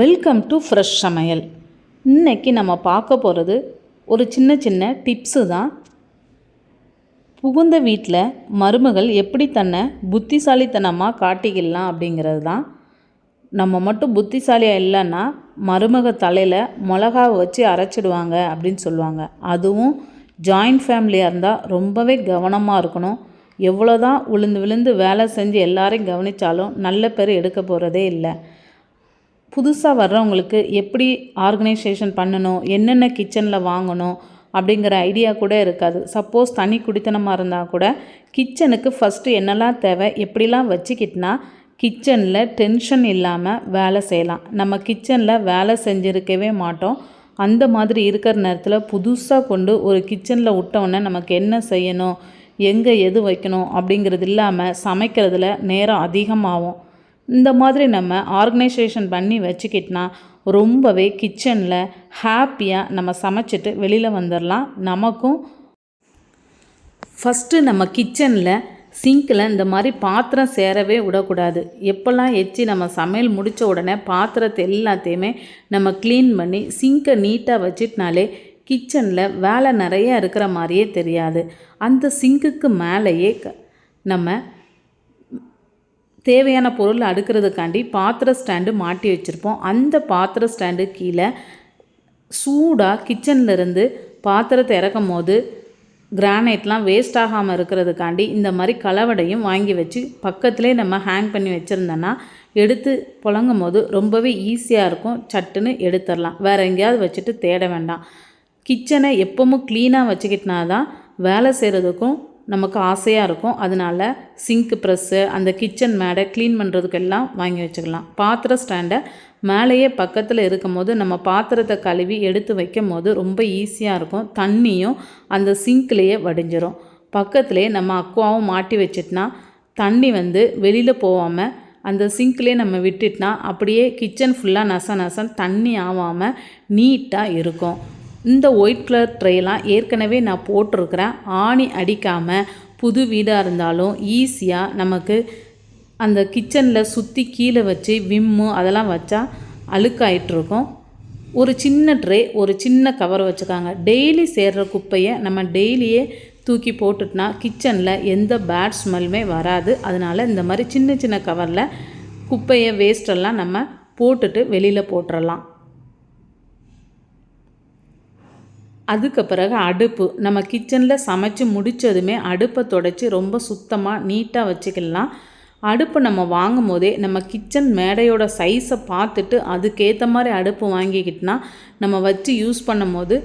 Welcome to fresh சமையல். இன்னைக்கு நம்ம பார்க்க போகிறது ஒரு சின்ன சின்ன டிப்ஸு தான். புகுந்த வீட்டில் மருமகள் எப்படி தன்னை புத்திசாலித்தனமாக காட்டிக்கலாம் அப்படிங்கிறது தான். நம்ம மட்டும் புத்திசாலியாக இல்லைன்னா மருமக தலையில் மிளகாவை வச்சு அரைச்சிடுவாங்க அப்படின்னு சொல்லுவாங்க. அதுவும் ஜாயிண்ட் ஃபேமிலியாக இருந்தால் ரொம்பவே கவனமாக இருக்கணும். எவ்வளோ தான் விழுந்து விழுந்து வேலை செஞ்சு எல்லாரையும் கவனித்தாலும் நல்ல பேர் எடுக்க போகிறதே இல்லை. புதுசாக வர்றவங்களுக்கு எப்படி ஆர்கனைசேஷன் பண்ணணும் என்னென்ன கிச்சனில் வாங்கணும் அப்படிங்கிற ஐடியா கூட இருக்காது. சப்போஸ் தனி குடித்தனமாக இருந்தால் கூட கிச்சனுக்கு ஃபஸ்ட்டு என்னெல்லாம் தேவை எப்படிலாம் வச்சுக்கிட்டனா கிச்சனில் டென்ஷன் இல்லாமல் வேலை செய்யலாம். நம்ம கிச்சனில் வேலை செஞ்சுருக்கவே மாட்டோம். அந்த மாதிரி இருக்கிற நேரத்தில் புதுசாக கொண்டு ஒரு கிச்சனில் விட்டோன்னே நமக்கு என்ன செய்யணும் எங்கே எது வைக்கணும் அப்படிங்கிறது இல்லாமல் சமைக்கிறதுல நேரம் அதிகமாகும். இந்த மாதிரி நம்ம ஆர்கனைசேஷன் பண்ணி வச்சுக்கிட்டனா ரொம்பவே கிச்சனில் ஹாப்பியாக நம்ம சமைச்சிட்டு வெளியில் வந்துடலாம் நமக்கும் ஃபஸ்ட்டு நம்ம கிச்சனில் சிங்கில் இந்த மாதிரி பாத்திரம் சேரவே விடக்கூடாது. எப்போல்லாம் எச்சி நம்ம சமையல் முடித்த உடனே பாத்திரத்தை எல்லாத்தையுமே நம்ம க்ளீன் பண்ணி சிங்கை நீட்டாக வச்சிட்டனாலே கிச்சனில் வேலை நிறைய இருக்கிற மாதிரியே தெரியாது. அந்த சிங்குக்கு மேலேயே க- நம்ம தேவையான பொருள் அடுக்கிறதுக்காண்டி பாத்திர ஸ்டாண்டு மாட்டி வச்சுருப்போம். அந்த பாத்திர ஸ்டாண்டு கீழே சூடாக கிச்சன்ல இருந்து பாத்திரத்தை இறக்கும் போது கிரானைட்லாம் வேஸ்ட் ஆகாமல் இருக்கிறதுக்காண்டி இந்த மாதிரி கலவடையும் வாங்கி வச்சு பக்கத்துலேயே நம்ம ஹேங் பண்ணி வச்சுருந்தோன்னா எடுத்து புழங்கும் போது ரொம்பவே ஈஸியாக இருக்கும். சட்டுன்னு எடுத்துடலாம். வேறு எங்கேயாவது வச்சுட்டு தேட வேண்டாம். கிச்சனை எப்பவும் க்ளீனாக வச்சுக்கிட்டினா தான் வேலை செய்கிறதுக்கும் நமக்கு ஆசையாக இருக்கும். அதனால சிங்க் ப்ரெஸ்ஸு அந்த கிச்சன் மேடை க்ளீன் பண்ணுறதுக்கெல்லாம் வாங்கி வச்சுக்கலாம். பாத்திர ஸ்டாண்டை மேலேயே பக்கத்தில் இருக்கும் போது நம்ம பாத்திரத்தை கழுவி எடுத்து வைக்கும் போது ரொம்ப ஈஸியாக இருக்கும். தண்ணியும் அந்த சிங்க்லேயே வடிஞ்சிரும். பக்கத்துலேயே நம்ம அக்குவாவும் மாட்டி வச்சிட்டனா தண்ணி வந்து வெளியில் போகாமல் அந்த சிங்க்லேயே நம்ம விட்டுட்டா அப்படியே கிச்சன் ஃபுல்லாக நச நசன் தண்ணி ஆகாமல் நீட்டாக இருக்கும். இந்த ஒயிட் கலர் ட்ரேலாம் ஏற்கனவே நான் போட்டிருக்கிறேன். ஆணி அடிக்காமல் புது வீடாக இருந்தாலும் ஈஸியாக நமக்கு அந்த கிச்சனில் சுற்றி கீழே வச்சு விம்மு அதெல்லாம் வச்சா அழுக்காயிட்ருக்கும் ஒரு சின்ன ட்ரே ஒரு சின்ன கவர் வச்சுக்காங்க. டெய்லி சேர்கிற குப்பையை நம்ம டெய்லியே தூக்கி போட்டுட்டனா கிச்சனில் எந்த பேட் ஸ்மெல்லுமே வராது. அதனால் இந்த மாதிரி சின்ன சின்ன கவரில் குப்பையை வேஸ்டெல்லாம் நம்ம போட்டுட்டு வெளியில் போட்டுடலாம் அதுக்கு பிறகு அடுப்பு. நம்ம கிச்சனில் சமைச்சு முடித்ததுமே அடுப்பை தொடச்சி ரொம்ப சுத்தமாக நீட்டாக வச்சுக்கலாம். அடுப்பு நம்ம வாங்கும் போதே நம்ம கிச்சன் மேடையோட சைஸை பார்த்துட்டு அதுக்கேற்ற மாதிரி அடுப்பு வாங்கிக்கிட்டோன்னா நம்ம வச்சு யூஸ் பண்ணும்போது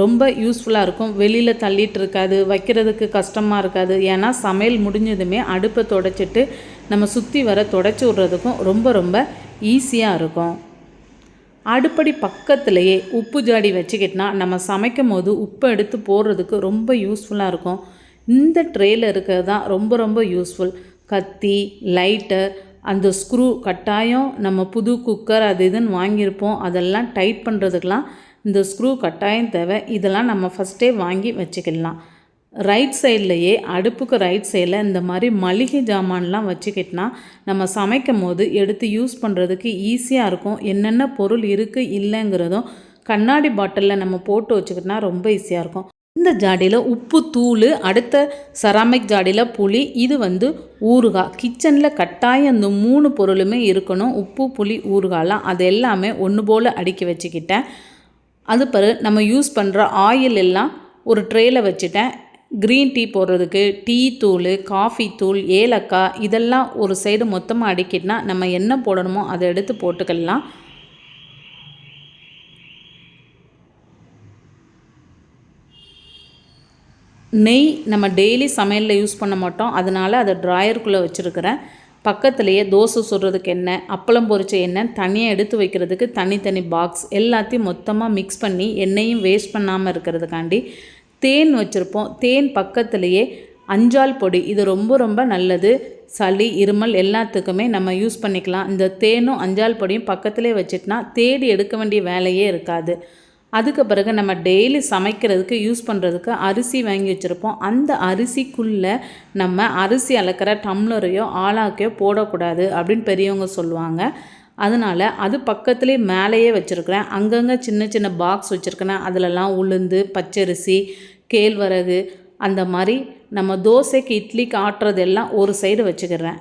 ரொம்ப யூஸ்ஃபுல்லாக இருக்கும். வெளியில் தள்ளிட்டு இருக்காது வைக்கிறதுக்கு கஷ்டமாக இருக்காது. ஏன்னா சமையல் முடிஞ்சதுமே அடுப்பை தொடச்சிட்டு நம்ம சுற்றி வர தொடச்சி விட்றதுக்கும் ரொம்ப ரொம்ப ஈஸியாக இருக்கும். அடுப்படி பக்கத்துலேயே உப்பு ஜாடி வச்சுக்கிட்டனா நம்ம சமைக்கும் போது உப்பு எடுத்து போடுறதுக்கு ரொம்ப யூஸ்ஃபுல்லாக இருக்கும். இந்த ட்ரேயில் இருக்கிறது தான் ரொம்ப ரொம்ப யூஸ்ஃபுல் கத்தி லைட்டர் அந்த ஸ்க்ரூ கட்டாயம் நம்ம புது குக்கர் அது இதுன்னு வாங்கியிருப்போம். அதெல்லாம் டைட் பண்ணுறதுக்கெலாம் இந்த ஸ்க்ரூ கட்டாயம் தேவை. இதெல்லாம் நம்ம ஃபஸ்ட்டே வாங்கி வச்சுக்கலாம் ரைட் சைட்லையே அடுப்புக்கு ரைட் சைடில் இந்த மாதிரி மளிகை ஜாமான்லாம் வச்சுக்கிட்டனா நம்ம சமைக்கும் போது எடுத்து யூஸ் பண்ணுறதுக்கு ஈஸியாக இருக்கும். என்னென்ன பொருள் இருக்குது இல்லைங்கிறதும் கண்ணாடி பாட்டிலில் நம்ம போட்டு வச்சுக்கிட்டனா ரொம்ப ஈஸியாக இருக்கும். இந்த ஜாடியில் உப்பு தூள் அடுத்த செராமிக் ஜாடியில் புளி இது வந்து ஊறுகாய். கிச்சனில் கட்டாயம் இந்த மூணு பொருளுமே இருக்கணும். உப்பு புளி ஊறுகாய்லாம் அது எல்லாமே ஒன்று போல் அடுக்கி வச்சுக்கிட்டேன். அது பிறகு நம்ம யூஸ் பண்ணுற ஆயில் எல்லாம் ஒரு ட்ரேயில் வச்சுட்டேன். க்ரீன் டீ போடுறதுக்கு டீ தூள் காஃபி தூள் ஏலக்காய் இதெல்லாம் ஒரு சைடு மொத்தமாக அடிக்கிட்டனா நம்ம என்ன போடணுமோ அதை எடுத்து போட்டுக்கலாம். நெய் நம்ம டெய்லி சமையலில் யூஸ் பண்ண மாட்டோம். அதனால் அதை ட்ராயருக்குள்ளே வச்சுருக்கிறேன். பக்கத்துலேயே தோசை சுடுறதுக்கு எண்ணெய் அப்பளம் பொரிச்ச எண்ணெய் தனியாக எடுத்து வைக்கிறதுக்கு தனித்தனி பாக்ஸ் எல்லாத்தையும் மொத்தமாக மிக்ஸ் பண்ணி எண்ணெயும் வேஸ்ட் பண்ணாமல் இருக்கிறதுக்காண்டி தேன் வச்சுருப்போம். தேன் பக்கத்துலேயே அஞ்சால் பொடி. இது ரொம்ப ரொம்ப நல்லது. சளி இருமல் எல்லாத்துக்குமே நம்ம யூஸ் பண்ணிக்கலாம். இந்த தேனும் அஞ்சால் பொடியும் பக்கத்துலேயே வச்சுட்டுனா தேடி எடுக்க வேண்டிய வேலையே இருக்காது. அதுக்கு பிறகு நம்ம டெய்லி சமைக்கிறதுக்கு யூஸ் பண்ணுறதுக்கு அரிசி வாங்கி வச்சுருப்போம். அந்த அரிசிக்குள்ளே நம்ம அரிசி அளக்கிற டம்ளரையோ ஆளாக்கையோ போடக்கூடாது அப்படின்னு பெரியவங்க சொல்லுவாங்க. அதனால் அது பக்கத்துலேயே மேலேயே வச்சுருக்கிறேன். அங்கங்கே சின்ன சின்ன பாக்ஸ் வச்சுருக்கிறேன் அதிலலாம் உளுந்து பச்சரிசி கேழ்வரகு அந்த மாதிரி நம்ம தோசைக்கு இட்லிக்கு ஆட்டுறதெல்லாம் ஒரு சைடு வச்சுக்கிறேன்.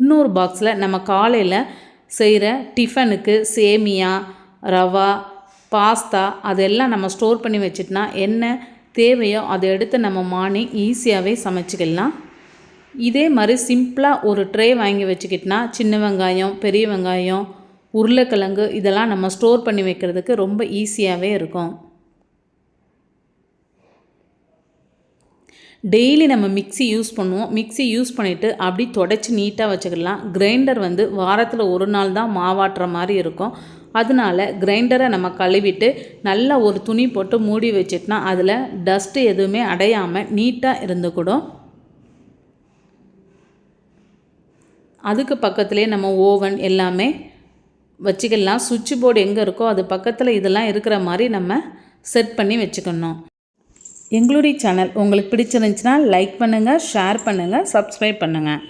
இன்னொரு பாக்ஸில் நம்ம காலையில் செய்கிற டிஃபனுக்கு சேமியா ரவா பாஸ்தா அதெல்லாம் நம்ம ஸ்டோர் பண்ணி வச்சிட்டோன்னா என்ன தேவையோ அதை எடுத்து நம்ம மார்னிங் ஈஸியாகவே சமைச்சிக்கலாம். இதே மாதிரி சிம்பிளாக ஒரு ட்ரே வாங்கி வச்சுக்கிட்டனா சின்ன வெங்காயம் பெரிய வெங்காயம் உருளைக்கிழங்கு இதெல்லாம் நம்ம ஸ்டோர் பண்ணி வைக்கிறதுக்கு ரொம்ப ஈஸியாகவே இருக்கும். டெய்லி நம்ம மிக்ஸி யூஸ் பண்ணுவோம். மிக்ஸி யூஸ் பண்ணிவிட்டு அப்படி தொடச்சி நீட்டாக வச்சுக்கலாம் கிரைண்டர் வந்து வாரத்தில் ஒரு நாள் தான் மாவாட்டுற மாதிரி இருக்கும். அதனால கிரைண்டரை நம்ம கழுவிட்டு நல்லா ஒரு துணி போட்டு மூடி வச்சிட்டோன்னா அதில் டஸ்ட்டு எதுவுமே அடையாமல் நீட்டாக இருந்துக்கூடும். அதுக்கு பக்கத்துலேயே நம்ம ஓவன் எல்லாமே வச்சுக்கலாம். சுவிட்ச் போர்டு எங்கே இருக்கோ அது பக்கத்தில் இதெல்லாம் இருக்கிற மாதிரி நம்ம செட் பண்ணி வச்சுக்கணும். எங்களுடைய சேனல் உங்களுக்கு பிடிச்சிருந்துச்சுன்னா லைக் பண்ணுங்கள் ஷேர் பண்ணுங்கள் சப்ஸ்கிரைப் பண்ணுங்கள்